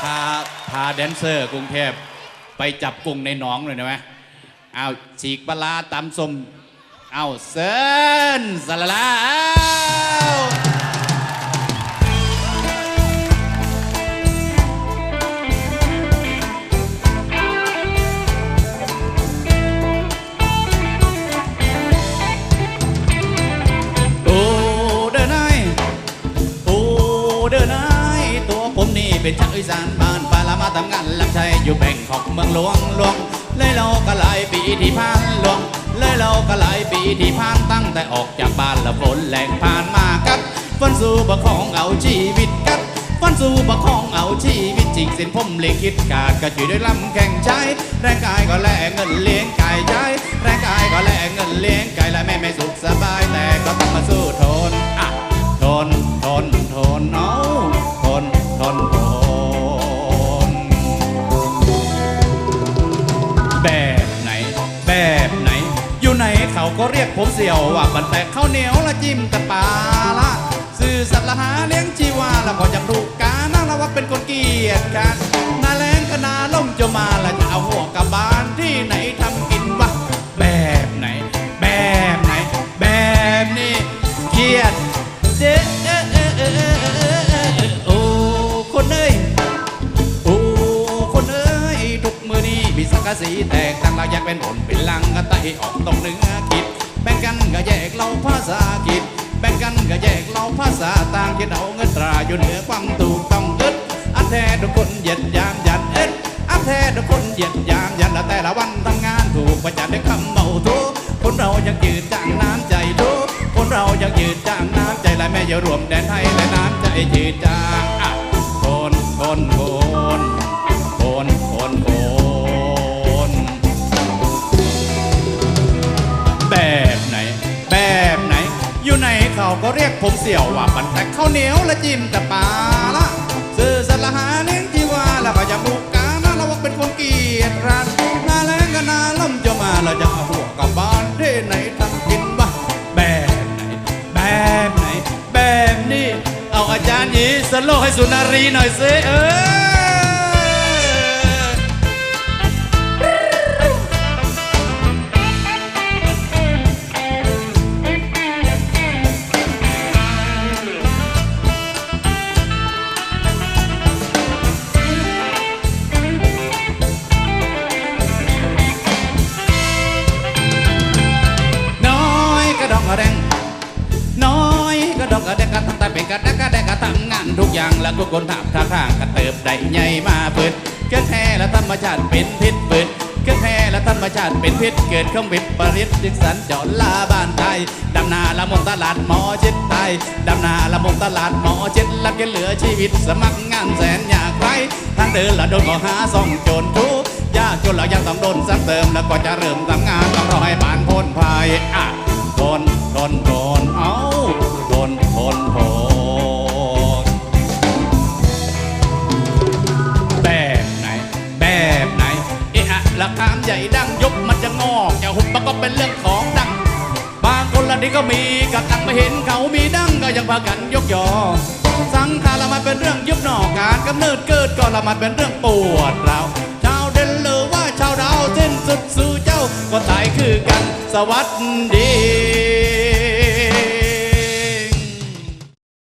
พาพาแดนเซอร์กรุงเทพไปจับกุ้งในหนองเลยนะไหมเอาฉีกปลาตำส้มเอาเซินสลาลา นี่เป็นชาวอีสานบ้านปาลามาทำงานรับใช้อยู่แบ่งของเมืองหลวงหลวงเลยเราก็หลายปีที่ผ่านหลวงเลยเราก็หลายปีที่ผ่านตั้งแต่ออกจากบ้านละฝนแรงผ่านมากับฟันสู้ประคองเอาชีวิตกับฟันสู้ประคองเอาชีวิตจริงสิ้นผมเลยคิดกาดก็อยู่ด้วยลำแข่งใจแรงกายก็แลกเงินเลี้ยงกายใจแรงกายก็แล ก็เรียกผมเสี่ยวว่าบันแตกข้าวเหนียวละจิ้มแต่ปลาละสื่อสัตว์ละหาเลี้ยงชีวาละพอจำถูกกาน่าละว่าเป็นคนเกียจกันนาแรงก็นาล่มจะมาละจะเอาหัวกลับบ้านที่ไหนทำกินวะแบบไหน แบบไหน แบบนี้เกียดเด้อเออเออเออเออเออเออโอ้คนเอ้ยโอ้คนเอ้ยทุกมือนี้มีสังกะสี อยากเป็นผลเป็นลังกันไตออกตรงเหนือคิดแบ่งกันก็แยกเราภาษาคิดแบ่งกันก็แยกเราภาษาต่างคิดเอาเงินตราอยู่เหนือความถูกต้องอึดอันแท้ทุกคนเหยียดยามยันเอ็ดอันแท้ทุกคนเหยียดยามยันและแต่ละวันทำงานถูกประจันด้วยคำเมาทุกคนเรายังยืนจางน้ำใจทุกคนเรายังยืนจางน้ำใจและแม่อย่ารวมแดนไทยและน้ำใจยืนจางอะคนคนคน เขาก็เรียกผมเสี่ยวว่าปันแต่ข้าวเหนียวและจิ้มแต่ปลาละสื่อสารหาเลี้ยงที่ว่าแล้วก็จะบุกกานะเราว่าเป็นคนเกียจคร้านหนาแรงก็นาล่มจะมาเราจะเอาหัวกับบ้านที่ไหนทำกินวะแบบไหนแบบไหนแบบนี้เอาอาจารย์ยีสโลให้สุนารีหน่อยสิเออ ทำงานทุกอย่างแล้วก็คนถามท่าทางกระเติบได้ใหญ่มาเปิดเกิดแท้และธรรมชาติเป็นพิษเปิดเกิดแท้และธรรมชาติเป็นพิษเกิดข้องวิปริตจึงสันจาะลาบ้านไทยดำนาละมงตลาดหมอจิตไทยดำนาละมงตลาดหมอจิตลักเหลือชีวิตสมัครงานแสนอยากไรทางเดินละโดนก็หาซ่องโจรทุกยากจนเรายังต้องโดนซ้ำเติมแล้วก็จะเริ่มทำงานต้องรอให้ผ่านพ้นภัยอะทนทนทนเอาทนทนทน ดังยกมันจะงอกจะหุบมันก็เป็นเรื่องของดังบางคนละนี่ก็มีกับตังไม่เห็นเขามีดังก็ยังพากันยกยอ สังขารละมันเป็นเรื่องยุบหนอกการกำเนิดเกิดก็ละมันเป็นเรื่องปวดเราชาวเดนหรือว่าชาวดาวสิ้นสุดสู่เจ้าก็ตายคือกันสวัสดี